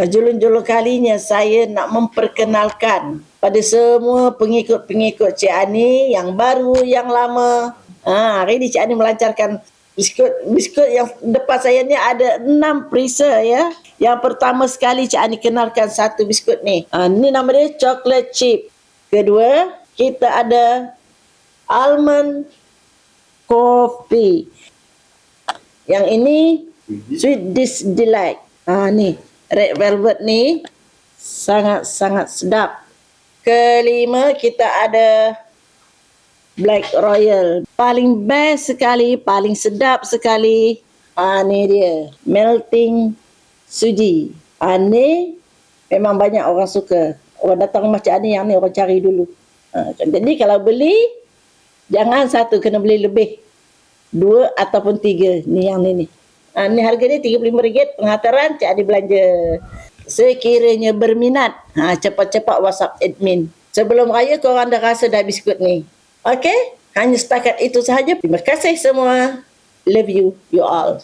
uh, julung-julung kalinya saya nak memperkenalkan pada semua pengikut-pengikut Cik Ani yang baru, yang lama. Ha, hari ini Cik Ani melancarkan biskut biskut yang depan saya ni ada enam perisa ya. Yang pertama sekali Cik Ani kenalkan satu biskut ni. Ha, ni nama dia chocolate chip. Kedua, kita ada almond coffee. Yang ini sweet dis delight. Ha ni, red velvet ni sangat-sangat sedap. Kelima kita ada Black Royal. Paling best sekali, paling sedap sekali. Ah ni dia, melting suji. Ah ni memang banyak orang suka. Orang datang macam ni yang ni orang cari dulu. Ah, jadi kalau beli jangan satu kena beli lebih. Dua ataupun tiga ni yang ni ni. Ah ni harga ni RM35 penghantaran cik ada belanja. Sekiranya berminat, ha, cepat-cepat WhatsApp admin. Sebelum raya korang dah rasa dah biskut ni. Okey? Hanya setakat itu sahaja. Terima kasih semua. Love you, you all.